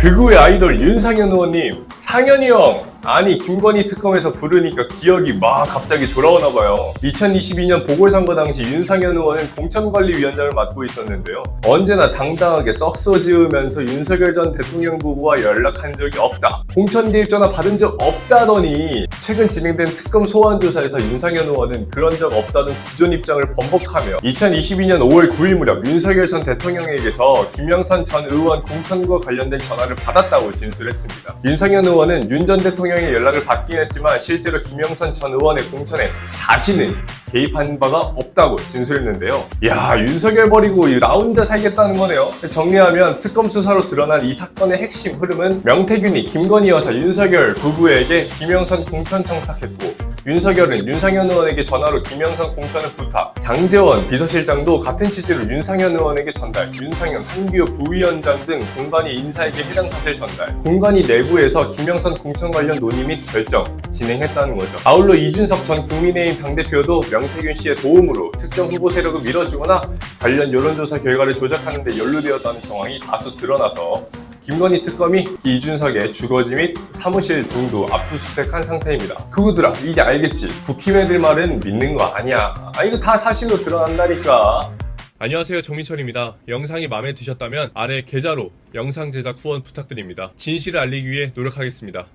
극우의 아이돌 윤상현 의원님, 상현이 형! 아니, 김건희 특검에서 부르니까 기억이 막 갑자기 돌아오나 봐요. 2022년 보궐선거 당시 윤상현 의원은 공천관리위원장을 맡고 있었는데요. 언제나 당당하게 썩소 지으면서 윤석열 전 대통령 부부와 연락한 적이 없다. 공천 개입 전화 받은 적 없다더니 최근 진행된 특검 소환 조사에서 윤상현 의원은 그런 적 없다는 기존 입장을 번복하며 2022년 5월 9일 무렵 윤석열 전 대통령에게서 김영선 전 의원 공천과 관련된 전화를 받았다고 진술했습니다. 윤상현 의원은 윤 전 대통령의 연락을 받긴 했지만 실제로 김영선 전 의원의 공천에 자신은 개입한 바가 없다고 진술했는데요. 야 윤석열 버리고 나 혼자 살겠다는 거네요. 정리하면 특검 수사로 드러난 이 사건의 핵심 흐름은 명태균이 김건희 여사 윤석열 부부에게 김영선 공천 청탁했고 윤석열은 윤상현 의원에게 전화로 김영선 공천을 부탁. 장재원 비서실장도 같은 취지로 윤상현 의원에게 전달. 윤상현, 한규호 부위원장 등 공관위 인사에게 해당 사실 전달. 공관위 내부에서 김영선 공천 관련 논의 및 결정 진행했다는 거죠. 아울러 이준석 전 국민의힘 당대표도 명태균 씨의 도움으로 특정 후보 세력을 밀어주거나 관련 여론조사 결과를 조작하는 데 연루되었다는 정황이 다수 드러나서 김건희 특검이 이준석의 주거지 및 사무실 등도 압수수색한 상태입니다. 그구들아 이제 알겠지? 국힘애들 말은 믿는 거 아니야. 아 이거 다 사실로 드러난다니까. 안녕하세요 정민철입니다. 영상이 마음에 드셨다면 아래 계좌로 영상 제작 후원 부탁드립니다. 진실을 알리기 위해 노력하겠습니다.